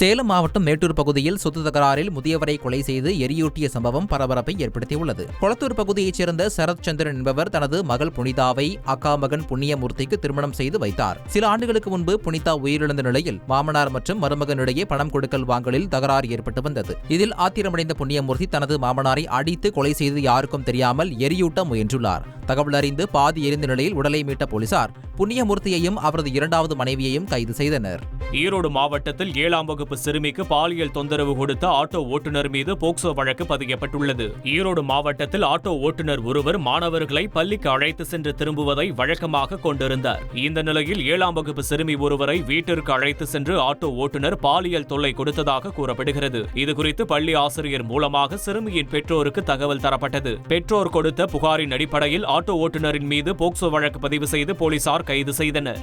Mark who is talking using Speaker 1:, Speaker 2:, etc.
Speaker 1: சேலம் மாவட்டம் மேட்டூர் பகுதியில் சொத்து தகராறில் முதியவரை கொலை செய்து எரியூட்டிய சம்பவம் பரபரப்பை ஏற்படுத்தியுள்ளது. கொளத்தூர் பகுதியைச் சேர்ந்த சரத் சந்திரன் என்பவர் தனது மகள் புனிதாவை அக்கா மகன் புண்ணியமூர்த்திக்கு திருமணம் செய்து வைத்தார். சில ஆண்டுகளுக்கு முன்பு புனிதா உயிரிழந்த நிலையில் மாமனார் மற்றும் மருமகனிடையே பணம் கொடுக்கல் வாங்கலில் தகராறு ஏற்பட்டு வந்தது. இதில் ஆத்திரமடைந்த புண்ணியமூர்த்தி தனது மாமனாரை அடித்து கொலை செய்து யாருக்கும் தெரியாமல் எரியூட்ட முயன்றுள்ளார். தகவல் அறிந்து பாதி எரிந்த நிலையில் உடலை மீட்ட போலீசார் புண்ணியமூர்த்தியையும் அவரது இரண்டாவது மனைவியையும் கைது செய்தனர்.
Speaker 2: ஈரோடு மாவட்டத்தில் ஏழாம் வகுப்பு சிறுமிக்கு பாலியல் தொந்தரவு கொடுத்த ஆட்டோ ஓட்டுநர் மீது போக்சோ வழக்கு பதியப்பட்டுள்ளது. ஈரோடு மாவட்டத்தில் ஆட்டோ ஓட்டுநர் ஒருவர் மாணவர்களை பள்ளிக்கு அழைத்து சென்று திரும்புவதை வழக்கமாக கொண்டிருந்தார். இந்த நிலையில் ஏழாம் வகுப்பு சிறுமி ஒருவரை வீட்டிற்கு அழைத்து சென்று ஆட்டோ ஓட்டுநர் பாலியல் தொல்லை கொடுத்ததாக கூறப்படுகிறது. இதுகுறித்து பள்ளி ஆசிரியர் மூலமாக சிறுமியின் பெற்றோருக்கு தகவல் தரப்பட்டது. பெற்றோர் கொடுத்த புகாரின் அடிப்படையில் ஆட்டோ ஓட்டுநரின் மீது போக்சோ வழக்கு பதிவு செய்து போலீசார் கைது செய்தனர்.